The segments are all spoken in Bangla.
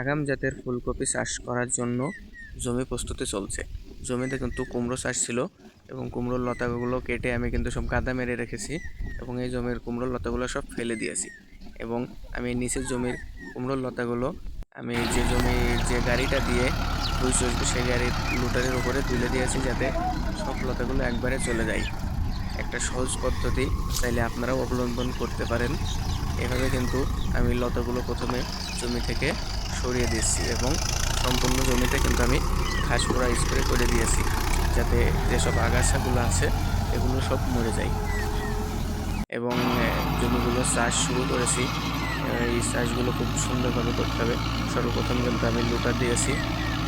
আগাম জাতের ফুলকপি চাষ করার জন্য জমি প্রস্তুতি চলছে। জমিতে কিন্তু কুমড়ো চাষ ছিল এবং কুমড়োর লতাগুলো কেটে আমি কিন্তু সব গাদা মেরে রেখেছি এবং এই জমির কুমড়োর লতাগুলো সব ফেলে দিয়েছি এবং আমি নিচের জমির কুমড়োর লতাগুলো আমি যে জমি যে গাড়িটা দিয়ে দুই চলবে সেই গাড়ির লুটারের উপরে তুলে দিয়েছি যাতে সব লতাগুলো একবারে চলে যায়। একটা সহজ পদ্ধতি, চাইলে আপনারাও অবলম্বন করতে পারেন। এভাবে কিন্তু আমি লতাগুলো প্রথমে জমি থেকে সরিয়ে দিচ্ছি এবং সম্পূর্ণ জমিতে কিন্তু আমি ঘাস পোড়া স্প্রে করে দিয়েছি যাতে যেসব আগাছাগুলো আছে, এগুলো সব মরে যায়। এবং জমিগুলো চাষ শুরু করেছি। এই চাষগুলো খুব সুন্দরভাবে করতে হবে। সর্বপ্রথম কিন্তু আমি লুটার দিয়েছি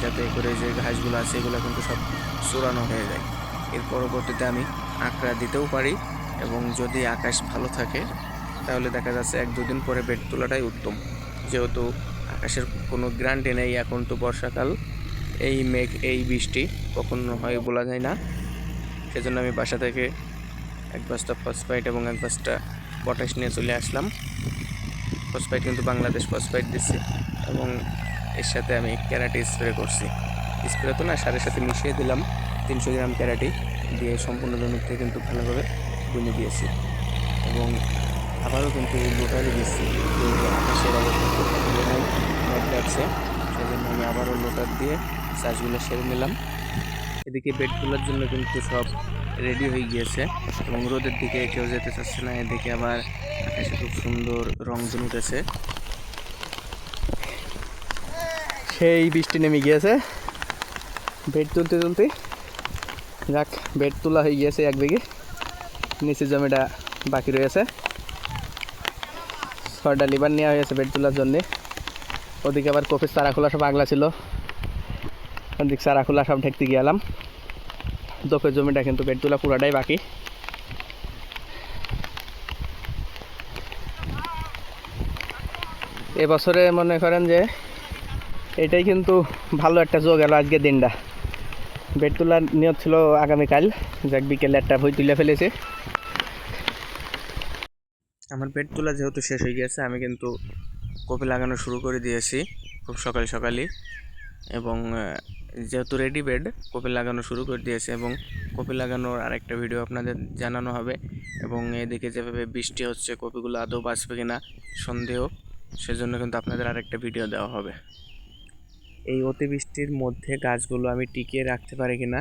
যাতে করে যে ঘাসগুলো আছে, এগুলো কিন্তু সব চূড়ানো হয়ে যায়। এর পরবর্তীতে আমি আঁকড়া দিতেও পারি এবং যদি আকাশ ভালো থাকে, তাহলে দেখা যাচ্ছে এক দুদিন পরে বেড তোলাটাই উত্তম। যেহেতু আকাশের কোনো গ্যারান্টি নেই এখন তো বর্ষাকাল। এই মেঘ, এই বৃষ্টি কখন হয় বলা যায় না। সেজন্য আমি বাসা থেকে এক বস্তা ফসফাইট এবং এক বস্তা পটাশ নিয়ে চলে আসলাম। ফসফাইট কিন্তু বাংলাদেশ ফসফাইট দিচ্ছি এবং এর সাথে আমি ক্যারাটি স্প্রে করছি। স্প্রে তো না, সারের সাথে মিশিয়ে দিলাম। তিনশো গ্রাম ক্যারাটি দিয়ে সম্পূর্ণ জমিতে কিন্তু ভালোভাবে বুনে দিয়েছি। এবং আবারও কিন্তু এই লোটারি দিচ্ছি। আকাশের অবস্থা খুব ভালো সেজন্য আমি আবারও লোটার দিয়ে চাষগুলো সেরে নিলাম। এদিকে বেড তোলার জন্য কিন্তু সব রেডি হয়ে গিয়েছে এবং রোদের দিকে কেউ যেতে চাচ্ছে না। এদিকে আবার আকাশে খুব সুন্দর রং উঠেছে সেই বৃষ্টি নেমে গিয়েছে। বেড তুলতে তুলতে। যাক, বেড তোলা হয়ে গিয়েছে এক বিঘে। নিচের জমিটা বাকি রয়েছে। ছয়টা লিভার নেওয়া হয়েছে বেড তোলার জন্যে। ওদিকে আবার কফির চারা খোলা সব আগলা ছিল। ওদিক চারা খোলা সব ঢেকতে গেলাম দোপের জমিটা কিন্তু বেড তোলা পুরাটাই বাকি। এবছরে মনে করেন যে এটাই কিন্তু ভালো একটা যোগ গেল আজকের দিনটা। বেড তোলার নিয়ত ছিল আগামীকাল। যাক বিকেলে একটা বই তুলে ফেলেছে। আমার বেড তোলা যেহেতু শেষ হয়ে গেছে আমি কিন্তু কপি লাগানো শুরু করে দিয়েছি খুব সকাল সকালই। এবং যেহেতু রেডি বেড কপি লাগানো শুরু করে দিয়েছে এবং কপি লাগানোর আরেকটা ভিডিও আপনাদের জানানো হবে। এবং এদিকে যেভাবে বৃষ্টি হচ্ছে কপিগুলো আদৌ বাঁচবে কিনা সন্দেহ, সেজন্য কিন্তু আপনাদের আরেকটা ভিডিও দেওয়া হবে। এই অতিবৃষ্টির মধ্যে গাছগুলো আমি টিকিয়ে রাখতে পারি কিনা,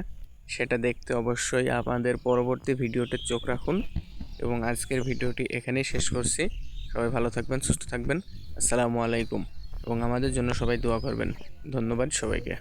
সেটা দেখতে অবশ্যই আপনাদের পরবর্তী ভিডিওতে চোখ রাখুন। এবং আজকের ভিডিওটি এখানেই শেষ করছি। সবাই ভালো থাকবেন, সুস্থ থাকবেন। আসসালামু আলাইকুম। এবং আমাদের জন্য সবাই দোয়া করবেন। ধন্যবাদ সবাইকে।